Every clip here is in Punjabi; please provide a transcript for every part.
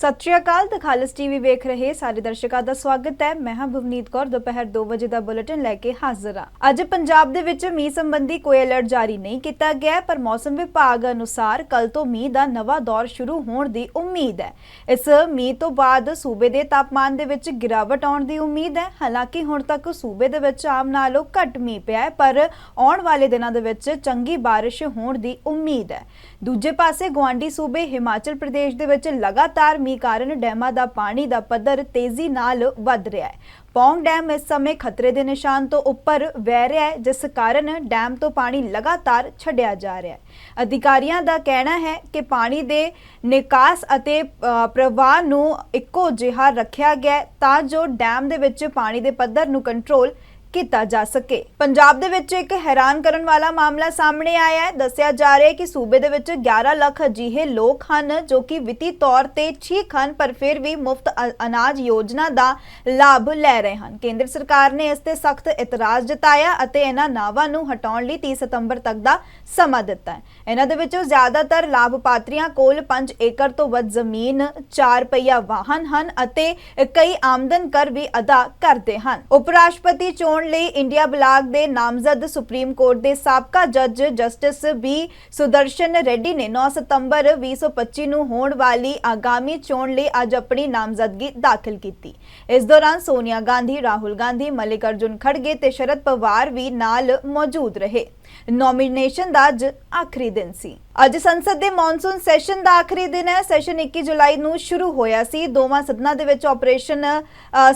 ਸਤਿ ਸ਼੍ਰੀ ਅਕਾਲ ਦਖਾਲਸ ਟੀਵੀ ਵੇਖ ਰਹੇ ਸਾਰੇ ਦਰਸ਼ਕਾਂ ਦਾ ਸਵਾਗਤ ਹੈ। ਮੈਂ ਹਾਂ ਭਵਨੀਤ ਕੌਰ, ਦੁਪਹਿਰ 2 ਵਜੇ ਦਾ ਬੁਲੇਟਿਨ ਲੈ ਕੇ ਹਾਜ਼ਰ ਹਾਂ। ਅੱਜ ਪੰਜਾਬ ਦੇ ਵਿੱਚ ਮੀਂਹ ਸੰਬੰਧੀ ਕੋਈ ਅਲਰਟ ਜਾਰੀ ਨਹੀਂ ਕੀਤਾ ਗਿਆ ਪਰ ਮੌਸਮ ਵਿਭਾਗ ਅਨੁਸਾਰ ਕੱਲ ਤੋਂ ਮੀਂਹ ਦਾ ਨਵਾਂ ਦੌਰ ਸ਼ੁਰੂ ਹੋਣ ਦੀ ਉਮੀਦ ਹੈ। ਇਸ ਮੀਂਹ ਤੋਂ ਬਾਅਦ ਸੂਬੇ ਦੇ ਤਾਪਮਾਨ ਦੇ ਵਿੱਚ ਗਿਰਾਵਟ ਆਉਣ ਦੀ ਉਮੀਦ ਹੈ। ਹਾਲਾਂਕਿ ਹੁਣ ਤੱਕ ਸੂਬੇ ਦੇ ਵਿੱਚ ਆਮ ਨਾਲੋਂ ਘੱਟ ਮੀਂਹ ਪਿਆ ਹੈ, ਪਰ ਆਉਣ ਵਾਲੇ ਦਿਨਾਂ ਦੇ ਵਿੱਚ ਚੰਗੀ ਬਾਰਿਸ਼ ਹੋਣ ਦੀ ਉਮੀਦ ਹੈ। ਦੂਜੇ ਪਾਸੇ ਗਵਾਂਡੀ ਸੂਬੇ ਹਿਮਾਚਲ ਪ੍ਰਦੇਸ਼ ਦੇ ਵਿੱਚ ਲਗਾਤਾਰ ਮੀਂਹ ਕਾਰਨ ਡੈਮਾਂ ਦਾ ਪਾਣੀ ਦਾ ਪੱਧਰ ਤੇਜ਼ੀ ਨਾਲ ਵੱਧ ਰਿਹਾ ਹੈ। ਪੌਂਗ ਡੈਮ ਇਸ ਸਮੇਂ ਖਤਰੇ ਦੇ ਨਿਸ਼ਾਨ ਤੋਂ ਉੱਪਰ ਵਹਿ ਰਿਹਾ ਹੈ, ਜਿਸ ਕਾਰਨ ਡੈਮ ਤੋਂ ਪਾਣੀ ਲਗਾਤਾਰ ਛੱਡਿਆ ਜਾ ਰਿਹਾ ਹੈ। ਅਧਿਕਾਰੀਆਂ ਦਾ ਕਹਿਣਾ ਹੈ ਕਿ ਪਾਣੀ ਦੇ ਨਿਕਾਸ ਅਤੇ ਪ੍ਰਵਾਹ ਨੂੰ ਇੱਕੋ ਜਿਹਾ ਰੱਖਿਆ ਗਿਆ ਤਾਂ ਜੋ ਡੈਮ ਦੇ ਵਿੱਚ ਪਾਣੀ ਦੇ ਪੱਧਰ ਨੂੰ ਕੰਟਰੋਲ ਕੀਤਾ ਜਾ ਸਕੇ। ਪੰਜਾਬ ਦੇ ਵਿੱਚ ਇੱਕ ਹੈਰਾਨ ਕਰਨ ਵਾਲਾ ਮਾਮਲਾ ਸਾਹਮਣੇ ਆਇਆ ਹੈ। ਦੱਸਿਆ ਜਾ ਰਿਹਾ ਹੈ ਕਿ ਸੂਬੇ ਦੇ ਵਿੱਚ 11 ਲੱਖ ਅਜਿਹੇ ਲੋਕ ਹਨ ਜੋ ਕਿ ਵਿੱਤੀ ਤੌਰ ਤੇ ਠੀਕ ਹਨ ਪਰ ਫਿਰ ਵੀ ਮੁਫਤ ਅ- ਅਨਾਜ ਯੋਜਨਾ ਦਾ ਲਾਭ ਲੈ ਰਹੇ ਹਨ। ਕੇਂਦਰ ਸਰਕਾਰ ਨੇ ਇਸ ਤੇ ਸਖਤ ਇਤਰਾਜ਼ ਜਤਾਇਆ ਅਤੇ ਇਹਨਾਂ ਨਾਵਾਂ ਨੂੰ ਹਟਾਉਣ ਲਈ 30 ਸਤੰਬਰ ਤੱਕ ਦਾ ਸਮਾਂ ਦਿੱਤਾ ਹੈ। ਇਹਨਾਂ ਦੇ ਵਿੱਚੋਂ ਜ਼ਿਆਦਾਤਰ ਲਾਭਪਾਤਰੀਆਂ ਕੋਲ 5 ਏਕੜ ਤੋਂ ਵੱਧ ਜ਼ਮੀਨ 4 ਪਹੀਆ ਵਾਹਨ ਹਨ ਅਤੇ ਕਈ ਆਮਦਨ ਕਰ ਵੀ ਅਦਾ ਕਰਦੇ ਹਨ। ਉਪ ਰਾਸ਼ਟਰਪਤੀ ਚੋਣ ਲਈ ਇੰਡੀਆ ਬਲਾਕ ਦੇ ਨਾਮਜ਼ਦ ਸੁਪਰੀਮ ਕੋਰਟ ਦੇ ਸਾਬਕਾ ਜੱਜ ਜਸਟਿਸ ਬੀ ਸੁਦਰਸ਼ਨ ਰੈੱਡੀ ਨੇ 9 ਸਤੰਬਰ 2025 ਨੂੰ ਹੋਣ ਵਾਲੀ ਆਗਾਮੀ ਚੋਣ ਲਈ ਅੱਜ ਆਪਣੀ ਨਾਮਜ਼ਦਗੀ ਦਾਖਲ ਕੀਤੀ। ਇਸ ਦੌਰਾਨ ਸੋਨੀਆ ਗਾਂਧੀ, ਰਾਹੁਲ ਗਾਂਧੀ ਮਲਿਕ ਅਰਜੁਨ ਖੜਗੇ ਤੇ ਸ਼ਰਦ ਪਵਾਰ ਵੀ ਨਾਲ ਮੌਜੂਦ ਰਹੇ। ਨੋਮੀਨੇਸ਼ਨ ਦਾ ਅੱਜ ਆਖਰੀ ਦਿਨ ਸੀ। ਅੱਜ ਸੰਸਦ ਦੇ ਮੌਨਸੂਨ ਸੈਸ਼ਨ ਦਾ ਆਖਰੀ ਦਿਨ ਹੈ। ਸੈਸ਼ਨ 21 ਜੁਲਾਈ ਨੂੰ ਸ਼ੁਰੂ ਹੋਇਆ ਸੀ। ਦੋਵਾਂ ਸਦਨਾਂ ਦੇ ਵਿੱਚ ਆਪਰੇਸ਼ਨ ਅ,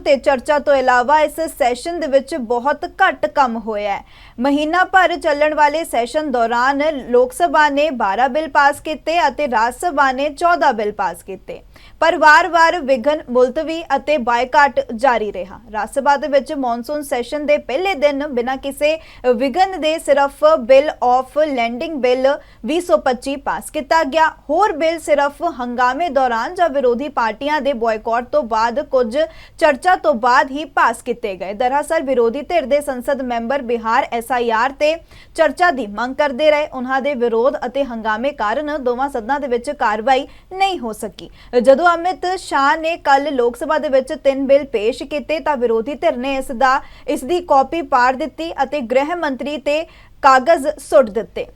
ਤੇ ਚਰਚਾ ਤੋਂ ਇਲਾਵਾ ਇਸ ਸੈਸ਼ਨ ਦੇ ਵਿੱਚ ਬਹੁਤ ਘੱਟ ਕੰਮ ਹੋਇਆ ਹੈ। ਮਹੀਨਾ ਭਰ ਚੱਲਣ ਵਾਲੇ ਸੈਸ਼ਨ ਦੌਰਾਨ ਲੋਕ ਸਭਾ ਨੇ 12 ਬਿੱਲ ਪਾਸ ਕੀਤੇ ਅਤੇ ਰਾਜ ਸਭਾ ਨੇ 14 ਬਿੱਲ ਪਾਸ ਕੀਤੇ। ਪਰ ਵਾਰ-ਵਾਰ ਵਿਘਨ ਮੁਲਤਵੀ ਅਤੇ ਬਾਈਕਾਟ ਜਾਰੀ ਰਿਹਾ। ਰਾਜ ਸਭਾ ਦੇ ਵਿੱਚ ਮੌਨਸੂਨ ਸੈਸ਼ਨ ਦੇ ਪਹਿਲੇ ਦਿਨ ਬਿਨਾਂ ਕਿਸੇ ਵਿਘਨ ਦੇ ਸਿਰਫ bill of lading bill 2025 pass ਕੀਤਾ ਗਿਆ। ਹੋਰ ਬਿੱਲ ਸਿਰਫ ਹੰਗਾਮੇ ਦੌਰਾਨ ਜਾਂ ਵਿਰੋਧੀ ਪਾਰਟੀਆਂ ਦੇ ਬਾਇਕਾਟ ਤੋਂ ਬਾਅਦ ਕੁਝ ਚਰਚਾ ਤੋਂ ਬਾਅਦ ਹੀ ਪਾਸ ਕੀਤੇ ਗਏ। ਦਰਅਸਲ ਵਿਰੋਧੀ ਧਿਰ ਦੇ ਸੰਸਦ ਮੈਂਬਰ ਬਿਹਾਰ ਐਸਆਈਆਰ ਤੇ ਚਰਚਾ ਦੀ ਮੰਗ ਕਰਦੇ ਰਹੇ। ਉਹਨਾਂ ਦੇ ਵਿਰੋਧ ਅਤੇ ਹੰਗਾਮੇ ਕਾਰਨ ਦੋਵਾਂ ਸਦਨਾਂ ਦੇ ਵਿੱਚ ਕਾਰਵਾਈ ਨਹੀਂ ਹੋ ਸਕੀ। ਜਦੋਂ ਅਮਿਤ ਸ਼ਾਹ ਨੇ ਕੱਲ ਲੋਕ ਸਭਾ ਦੇ ਵਿੱਚ ਤਿੰਨ ਬਿੱਲ ਪੇਸ਼ ਕੀਤੇ ਤਾਂ ਵਿਰੋਧੀ ਧਿਰ ਨੇ ਇਸ ਦਾ, ਇਸ ਦੀ ਕਾਪੀ ਪਾੜ ਦਿੱਤੀ ਅਤੇ ਗ੍ਰਹਿ ਮੰਤਰੀ ਤੇ ਕਾਗਜ਼ ਸੁੱਟ ਦਿੱਤੇ।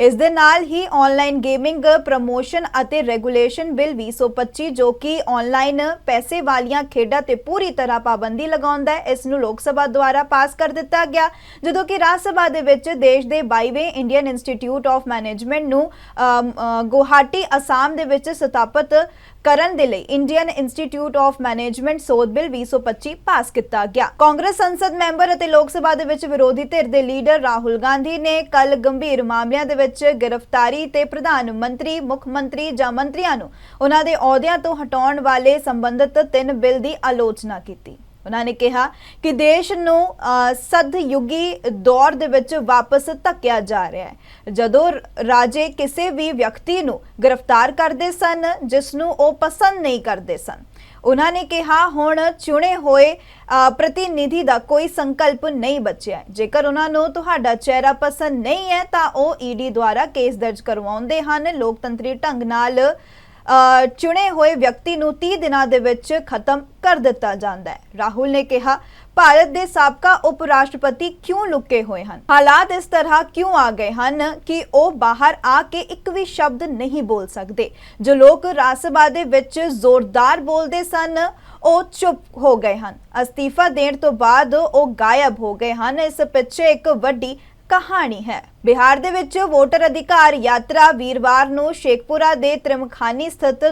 ਇਸ ਦੇ ਨਾਲ ਹੀ ਆਨਲਾਈਨ ਗੇਮਿੰਗ ਪ੍ਰਮੋਸ਼ਨ ਅਤੇ ਰੈਗੂਲੇਸ਼ਨ ਬਿੱਲ 2025 ਜੋ ਕਿ ਆਨਲਾਈਨ ਪੈਸੇ ਵਾਲੀਆਂ ਖੇਡਾਂ ਤੇ ਪੂਰੀ ਤਰ੍ਹਾਂ ਪਾਬੰਦੀ ਲਗਾਉਂਦਾ ਹੈ, ਇਸ ਨੂੰ ਲੋਕ ਸਭਾ ਦੁਆਰਾ ਪਾਸ ਕਰ ਦਿੱਤਾ ਗਿਆ। ਜਦੋਂ ਕਿ ਰਾਜ ਸਭਾ ਦੇ ਵਿੱਚ ਦੇਸ਼ ਦੇ 22ਵੇਂ ਇੰਡੀਅਨ ਇੰਸਟੀਚਿਊਟ ਆਫ ਮੈਨੇਜਮੈਂਟ ਨੂੰ ਗੁਹਾਟੀ, ਅਸਾਮ ਦੇ ਵਿੱਚ ਸਥਾਪਿਤ ਕਰਨ ਦੇ ਲਈ ਇੰਡੀਅਨ ਇੰਸਟੀਚਿਊਟ ਆਫ ਮੈਨੇਜਮੈਂਟ ਸੋਧ ਬਿੱਲ 2025 ਪਾਸ ਕੀਤਾ ਗਿਆ। ਕਾਂਗਰਸ ਸੰਸਦ ਮੈਂਬਰ ਅਤੇ ਲੋਕ ਸਭਾ ਦੇ ਵਿੱਚ ਵਿਰੋਧੀ ਧਿਰ ਦੇ ਲੀਡਰ ਰਾਹੁਲ ਗਾਂਧੀ ਨੇ ਕੱਲ ਗੰਭੀਰ ਮਾਮਲਿਆਂ ਦੇ ਵਿੱਚ ਗ੍ਰਿਫਤਾਰੀ ਤੇ ਪ੍ਰਧਾਨ ਮੰਤਰੀ ਮੁੱਖ ਮੰਤਰੀ ਜਾਂ ਮੰਤਰੀਆਂ ਨੂੰ ਉਹਨਾਂ ਦੇ ਅਹੁਦਿਆਂ ਤੋਂ ਹਟਾਉਣ ਵਾਲੇ ਸੰਬੰਧਿਤ ਤਿੰਨ ਬਿੱਲ ਦੀ ਆਲੋਚਨਾ ਕੀਤੀ। ਉਹਨਾਂ ਨੇ ਕਿਹਾ ਕਿ ਦੇਸ਼ ਨੂੰ ਅ, ਸੱਧ ਦੌਰ ਦੇ ਵਿੱਚ ਵਾਪਸ ਧੱਕਿਆ ਜਾ ਰਿਹਾ ਹੈ। ਜਦੋਂ ਰਾਜੇ ਕਿਸੇ ਵੀ ਵਿਅਕਤੀ ਨੂੰ ਗ੍ਰਿਫਤਾਰ ਕਰਦੇ ਸਨ ਜਿਸ ਨੂੰ ਉਹ ਪਸੰਦ ਨਹੀਂ ਕਰਦੇ ਸਨ ਉਹਨਾਂ ਨੇ ਕਿਹਾ ਹੁਣ ਚੁਣੇ ਹੋਏ ਅ, ਪ੍ਰਤੀਨਿਧੀ ਦਾ ਕੋਈ ਸੰਕਲਪ ਨਹੀਂ ਬਚਿਆ। ਜੇਕਰ ਉਹਨਾਂ ਨੂੰ ਤੁਹਾਡਾ ਚਿਹਰਾ ਪਸੰਦ ਨਹੀਂ ਹੈ ਤਾਂ ਉਹ ਈਡੀ ਦੁਆਰਾ ਕੇਸ ਦਰਜ ਕਰਵਾਉਂਦੇ ਹਨ। ਲੋਕਤੰਤਰੀ ਢੰਗ ਨਾਲ ਚੁਣੇ ਹੋਏ ਵਿਅਕਤੀ ਨੂੰ 30 ਦਿਨਾਂ ਦੇ ਵਿੱਚ ਖਤਮ ਕਰ ਦਿੱਤਾ ਜਾਂਦਾ ਹੈ। ਰਾਹੁਲ ਨੇ ਕਿਹਾ, ਭਾਰਤ ਦੇ ਸਾਬਕਾ ਉਪ ਰਾਸ਼ਟਰਪਤੀ ਕਿਉਂ ਲੁਕੇ ਹੋਏ ਹਨ? ਹਾਲਾਤ ਇਸ ਤਰ੍ਹਾਂ ਕਿਉਂ ਆ ਗਏ ਹਨ ਕਿ ਉਹ ਬਾਹਰ ਆ ਕੇ ਇੱਕ ਵੀ ਸ਼ਬਦ ਨਹੀਂ ਬੋਲ ਸਕਦੇ? ਜੋ ਲੋਕ ਰਾਜ ਸਭਾ ਦੇ ਵਿੱਚ ਜ਼ੋਰਦਾਰ ਬੋਲਦੇ ਸਨ, ਉਹ ਚੁੱਪ ਹੋ ਗਏ ਹਨ। ਅਸਤੀਫਾ ਦੇਣ ਤੋਂ ਬਾਅਦ ਉਹ ਗਾਇਬ ਹੋ ਗਏ ਹਨ। ਇਸ ਪਿੱਛੇ ਇੱਕ ਵੱਡੀ ਕਹਾਣੀ ਹੈ। ਬਿਹਾਰ ਦੇ ਵਿੱਚ ਵੋਟਰ ਅਧਿਕਾਰ ਯਾਤਰਾ ਵੀਰਵਾਰ ਨੂੰ ਸ਼ੇਖਪੁਰਾ ਦੇ ਤ੍ਰਿਮਖਾਨੀ ਸਥਿਤ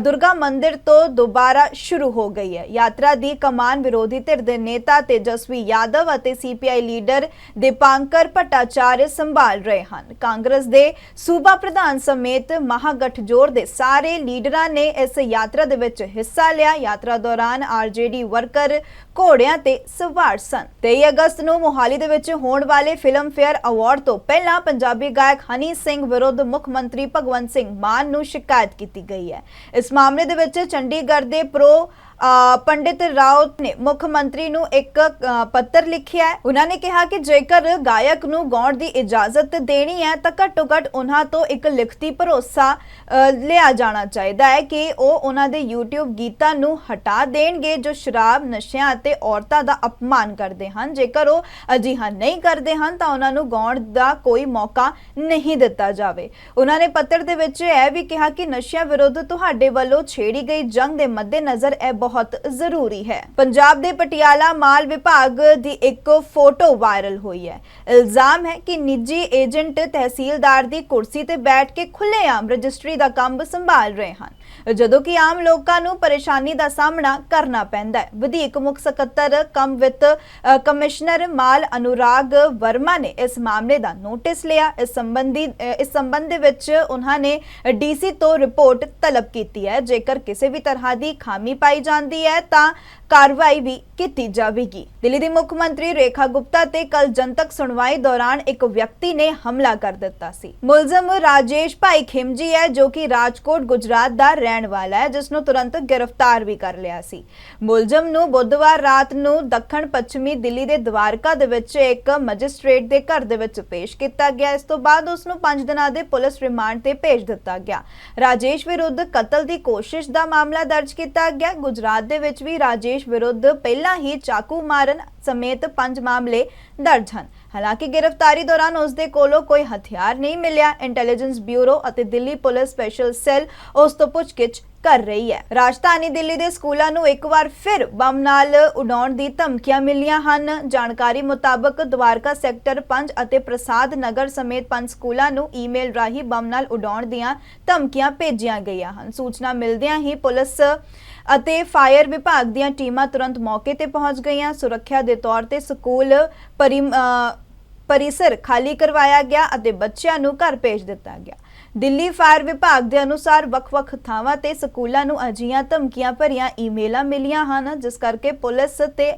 ਦੁਰਗਾ ਮੰਦਿਰ ਤੋਂ ਦੁਬਾਰਾ ਸ਼ੁਰੂ ਹੋ ਗਈ ਹੈ। ਯਾਤਰਾ ਦੀ ਕਮਾਨ ਵਿਰੋਧੀ ਧਿਰ ਦੇ ਨੇਤਾ ਤੇਜਸਵੀ ਯਾਦਵ ਅਤੇ ਸੀਪੀਆਈ ਲੀਡਰ ਦੀਪਾਂਕਰ ਭੱਟਾਚਾਰ ਸੰਭਾਲ ਰਹੇ ਹਨ। ਕਾਂਗਰਸ ਦੇ ਸੂਬਾ ਪ੍ਰਧਾਨ ਸਮੇਤ ਮਹਾਗਠਜੋੜ ਦੇ ਸਾਰੇ ਲੀਡਰਾਂ ਨੇ ਇਸ ਯਾਤਰਾ ਦੇ ਵਿੱਚ ਹਿੱਸਾ ਲਿਆ। ਯਾਤਰਾ ਦੌਰਾਨ ਆਰਜੇਡੀ ਵਰਕਰ, ਘੋੜਿਆਂ ਤੇ ਸਵਾਰ ਸਨ। 23 ਅਗਸਤ ਨੂੰ ਮੋਹਾਲੀ ਦੇ ਵਿੱਚ ਹੋਣ ਵਾਲੇ ਫਿਲਮ ਫੇਅਰ ਅਵਾਰਡ ਤੋਂ ਪਹਿਲਾਂ ਪੰਜਾਬੀ ਗਾਇਕ ਹਨੀ ਸਿੰਘ ਵਿਰੁੱਧ ਮੁੱਖ ਮੰਤਰੀ ਭਗਵੰਤ ਸਿੰਘ ਮਾਨ ਨੂੰ ਸ਼ਿਕਾਇਤ ਕੀਤੀ ਗਈ ਹੈ। ਇਸ ਮਾਮਲੇ ਦੇ ਵਿੱਚ ਚੰਡੀਗੜ੍ਹ ਦੇ ਪ੍ਰੋ ਪੰਡਿਤ ਰਾਓ ਨੇ ਮੁੱਖ ਮੰਤਰੀ ਨੂੰ ਇੱਕ ਪੱਤਰ ਲਿਖਿਆ ਹੈ। ਉਹਨਾਂ ਨੇ ਕਿਹਾ ਕਿ ਜੇਕਰ ਗਾਇਕ ਨੂੰ ਗਾਉਣ ਦੀ ਇਜਾਜ਼ਤ ਦੇਣੀ ਹੈ, ਤਾਂ ਘੱਟੋ ਘੱਟ ਉਹਨਾਂ ਤੋਂ ਇੱਕ ਲਿਖਤੀ ਭਰੋਸਾ ਲਿਆ ਜਾਣਾ ਚਾਹੀਦਾ ਹੈ ਕਿ ਉਹ ਉਹਨਾਂ ਦੇ YouTube ਗੀਤਾਂ ਨੂੰ ਹਟਾ ਦੇਣਗੇ ਜੋ ਸ਼ਰਾਬ, ਨਸ਼ਿਆਂ ਅਤੇ ਔਰਤਾਂ ਦਾ ਅਪਮਾਨ ਕਰਦੇ ਹਨ। ਜੇਕਰ ਉਹ ਅਜਿਹਾ ਨਹੀਂ ਕਰਦੇ ਹਨ, ਤਾਂ ਉਹਨਾਂ ਨੂੰ ਗਾਉਣ ਦਾ ਕੋਈ ਮੌਕਾ ਨਹੀਂ ਦਿੱਤਾ ਜਾਵੇ। ਉਹਨਾਂ ਨੇ ਪੱਤਰ ਦੇ ਵਿੱਚ ਇਹ ਵੀ ਕਿਹਾ ਕਿ ਨਸ਼ਿਆਂ ਵਿਰੁੱਧ ਤੁਹਾਡੇ ਵੱਲੋਂ ਛੇੜੀ ਗਈ ਜੰਗ ਦੇ ਮੱਦੇਨਜ਼ਰ ਇਹ ਬਹੁਤ ਜ਼ਰੂਰੀ ਹੈ। ਪੰਜਾਬ ਦੇ ਪਟਿਆਲਾ ਮਾਲ ਵਿਭਾਗ ਦੀ ਇੱਕ ਫੋਟੋ ਵਾਇਰਲ ਹੋਈ ਹੈ। ਇਲਜ਼ਾਮ ਹੈ ਕਿ ਨਿੱਜੀ ਏਜੰਟ ਤਹਿਸੀਲਦਾਰ ਦੀ ਕੁਰਸੀ ਤੇ ਬੈਠ ਕੇ ਖੁੱਲ੍ਹੇਆਮ ਰਜਿਸਟਰੀ ਦਾ ਕੰਮ ਸੰਭਾਲ ਰਹੇ ਹਨ। ਜਦੋਂ ਕਿ ਆਮ ਲੋਕਾਂ ਨੂੰ ਪਰੇਸ਼ਾਨੀ ਦਾ ਸਾਹਮਣਾ ਕਰਨਾ ਪੈਂਦਾ ਹੈ। ਵਧੀਕ ਮੁੱਖ ਸਕੱਤਰ ਕਮ ਵਿੱਤ ਕਮਿਸ਼ਨਰ ਮਾਲ ਅਨੁਰਾਗ ਵਰਮਾ ਨੇ ਇਸ ਮਾਮਲੇ ਦਾ ਨੋਟਿਸ ਲਿਆ। ਇਸ ਸੰਬੰਧੀ ਇਸ ਸੰਬੰਧ ਵਿੱਚ ਉਹਨਾਂ ਨੇ ਡੀਸੀ ਤੋਂ ਰਿਪੋਰਟ ਤਲਬ ਕੀਤੀ ਹੈ। ਜੇਕਰ ਕਿਸੇ ਵੀ ਤਰ੍ਹਾਂ ਦੀ ਖਾਮੀ ਪਾਈ ਜਾਂਦੀ ਹੈ ਤਾਂ ਕਾਰਵਾਈ ਵੀ ਕੀਤੀ ਜਾਵੇਗੀ। ਦਿੱਲੀ ਦੀ ਮੁੱਖ ਮੰਤਰੀ ਰੇਖਾ ਗੁਪਤਾ ਤੇ ਕੱਲ ਜਨਤਕ ਸੁਣਵਾਈ ਦੌਰਾਨ ਇੱਕ ਵਿਅਕਤੀ ਨੇ ਹਮਲਾ ਕਰ ਦਿੱਤਾ ਸੀ। ਮੁਲਜ਼ਮ ਰਾਜੇਸ਼ ਭਾਈ ਖਿਮਜੀ ਹੈ, ਜੋ ਕਿ ਰਾਜਕੋਟ, ਗੁਜਰਾਤ ਦਾ ਰਹਿਣ ਵਾਲਾ ਹੈ, ਜਿਸ ਨੂੰ ਤੁਰੰਤ ਗ੍ਰਿਫਤਾਰ ਵੀ ਕਰ ਲਿਆ ਸੀ। ਮੁਲਜ਼ਮ ਨੂੰ ਬੁੱਧਵਾਰ ਰਾਤ ਨੂੰ ਦੱਖਣ ਪੱਛਮੀ ਦਿੱਲੀ ਦੇ ਦਵਾਰਕਾ ਦੇ ਵਿੱਚ ਇੱਕ ਮੈਜਿਸਟ੍ਰੇਟ ਦੇ ਘਰ ਦੇ ਵਿੱਚ ਪੇਸ਼ ਕੀਤਾ ਗਿਆ। ਇਸ ਤੋਂ ਬਾਅਦ ਉਸ ਨੂੰ 5 ਦਿਨਾਂ ਦੇ ਪੁਲਿਸ ਰਿਮਾਂਡ ਤੇ ਭੇਜ ਦਿੱਤਾ ਗਿਆ। ਰਾਜੇਸ਼ ਵਿਰੁੱਧ ਕਤਲ ਦੀ ਕੋਸ਼ਿਸ਼ ਦਾ ਮਾਮਲਾ ਦਰਜ ਕੀਤਾ ਗਿਆ। ਗੁਜਰਾਤ ਦੇ ਵਿੱਚ ਵੀ ਰਾਜੇਸ਼ ਵਿਰੁੱਧ ਪਹਿਲਾਂ ਹੀ ਚਾਕੂ ਮਾਰਨ ਸਮੇਤ ਪੰਜ ਮਾਮਲੇ ਦਰਜ ਹਨ। ਹਾਲਾਂਕਿ ਗ੍ਰਿਫਤਾਰੀ ਦੌਰਾਨ ਉਸ ਦੇ ਕੋਲੋਂ ਕੋਈ ਹਥਿਆਰ ਨਹੀਂ ਮਿਲਿਆ। ਇੰਟੈਲੀਜੈਂਸ ਬਿਊਰੋ ਅਤੇ ਦਿੱਲੀ ਪੁਲਿਸ ਸਪੈਸ਼ਲ ਸੈੱਲ ਉਸ ਤੋਂ ਪੁੱਛਗਿੱਛ ਕਰ ਰਹੀ ਹੈ। ਰਾਜਧਾਨੀ ਦਿੱਲੀ ਦੇ ਸਕੂਲਾਂ ਨੂੰ ਇੱਕ ਵਾਰ ਫਿਰ ਬੰਮ ਨਾਲ ਉਡਾਉਣ ਦੀ ਧਮਕੀਆਂ ਮਿਲੀਆਂ ਹਨ। ਜਾਣਕਾਰੀ ਮੁਤਾਬਕ ਦਵਾਰਕਾ ਸੈਕਟਰ 5 ਅਤੇ ਪ੍ਰਸਾਦ ਨਗਰ ਸਮੇਤ ਪੰਜ ਸਕੂਲਾਂ ਨੂੰ ਈਮੇਲ ਰਾਹੀਂ ਬੰਮ ਨਾਲ ਉਡਾਉਣ ਦੀਆਂ ਧਮਕੀਆਂ ਭੇਜੀਆਂ ਗਈਆਂ ਹਨ। ਸੂਚਨਾ ਮਿਲਦਿਆਂ ਹੀ ਪੁਲਿਸ ਅਤੇ ਫਾਇਰ ਵਿਭਾਗ ਦੀਆਂ ਟੀਮਾਂ ਤੁਰੰਤ ਮੌਕੇ ਤੇ ਪਹੁੰਚ ਗਈਆਂ। ਸੁਰੱਖਿਆ ਦੇ ਤੌਰ ਤੇ ਸਕੂਲ ਪਰਿਸਰ ਖਾਲੀ ਕਰਵਾਇਆ ਗਿਆ ਅਤੇ ਬੱਚਿਆਂ ਨੂੰ ਘਰ ਭੇਜ ਦਿੱਤਾ ਗਿਆ। ਦਿੱਲੀ ਫਾਇਰ ਵਿਭਾਗ ਦੇ ਅਨੁਸਾਰ ਵੱਖ-ਵੱਖ ਥਾਵਾਂ ਤੇ ਸਕੂਲਾਂ ਨੂੰ ਅਜੀਆਂ ਧਮਕੀਆਂ ਭਰੀਆਂ ਈਮੇਲਾਂ ਮਿਲੀਆਂ ਹਨ ਜਿਸ ਕਰਕੇ ਪੁਲਿਸ ਤੇ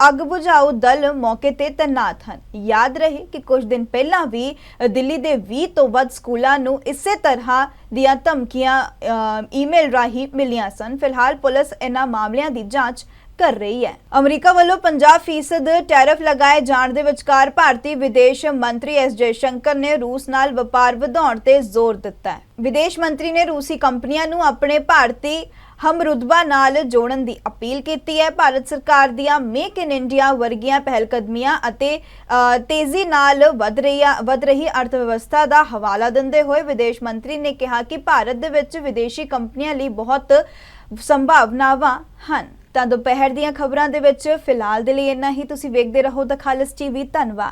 ਅੱਗ ਬੁਝਾਊ ਦਲ ਮੌਕੇ ਤੇ ਤੈਨਾਤ ਹਨ। ਯਾਦ ਰਹੇ ਕਿ ਕੁਝ ਦਿਨ ਪਹਿਲਾਂ ਵੀ ਦਿੱਲੀ ਦੇ 20 ਤੋਂ ਵੱਧ ਸਕੂਲਾਂ ਨੂੰ ਇਸੇ ਤਰ੍ਹਾਂ ਦੀਆਂ ਧਮਕੀਆਂ ਅ, ਈਮੇਲ ਰਾਹੀਂ ਮਿਲੀਆਂ ਸਨ। ਫਿਲਹਾਲ ਪੁਲਿਸ ਇਹਨਾਂ ਮਾਮਲਿਆਂ ਦੀ ਜਾਂਚ ਕਰ ਰਹੀ ਹੈ। ਅਮਰੀਕਾ ਵੱਲੋਂ 50% ਟੈਰਿਫ ਲਗਾਏ ਜਾਣ ਦੇ ਵਿਚਕਾਰ ਭਾਰਤੀ ਵਿਦੇਸ਼ ਮੰਤਰੀ ਐਸ ਜੈਸ਼ੰਕਰ ਨੇ ਰੂਸ ਨਾਲ ਵਪਾਰ ਵਧਾਉਣ ਤੇ ਜ਼ੋਰ ਦਿੱਤਾ ਹੈ। ਵਿਦੇਸ਼ ਮੰਤਰੀ ਨੇ ਰੂਸੀ ਕੰਪਨੀਆਂ ਨੂੰ ਆਪਣੇ ਭਾਰਤੀ ਹਮਰੁਤਬਾ ਨਾਲ ਜੋੜਨ ਦੀ ਅਪੀਲ ਕੀਤੀ ਹੈ। ਭਾਰਤ ਸਰਕਾਰ ਦੀਆਂ ਮੇਕ ਇਨ ਇੰਡੀਆ ਵਰਗੀਆਂ ਪਹਿਲਕਦਮੀਆਂ ਅਤੇ ਤੇਜ਼ੀ ਨਾਲ ਵਧ ਰਹੀ ਵਧ ਰਹੀ ਅਰਥ ਵਿਵਸਥਾ ਦਾ ਹਵਾਲਾ ਦਿੰਦੇ ਹੋਏ ਵਿਦੇਸ਼ ਮੰਤਰੀ ਨੇ ਕਿਹਾ ਕਿ ਭਾਰਤ ਦੇ ਵਿੱਚ ਵਿਦੇਸ਼ੀ ਕੰਪਨੀਆਂ ਲਈ ਬਹੁਤ ਸੰਭਾਵਨਾਵਾਂ ਹਨ। ਤਾਂ ਦੁਪਹਿਰ ਦੀਆਂ ਖਬਰਾਂ ਦੇ ਵਿੱਚ ਫਿਲਹਾਲ ਦੇ ਲਈ ਇੰਨਾ ਹੀ। ਤੁਸੀਂ ਵੇਖਦੇ ਰਹੋ ਦ ਖਾਲਸ ਟੀਵੀ। ਧੰਨਵਾਦ।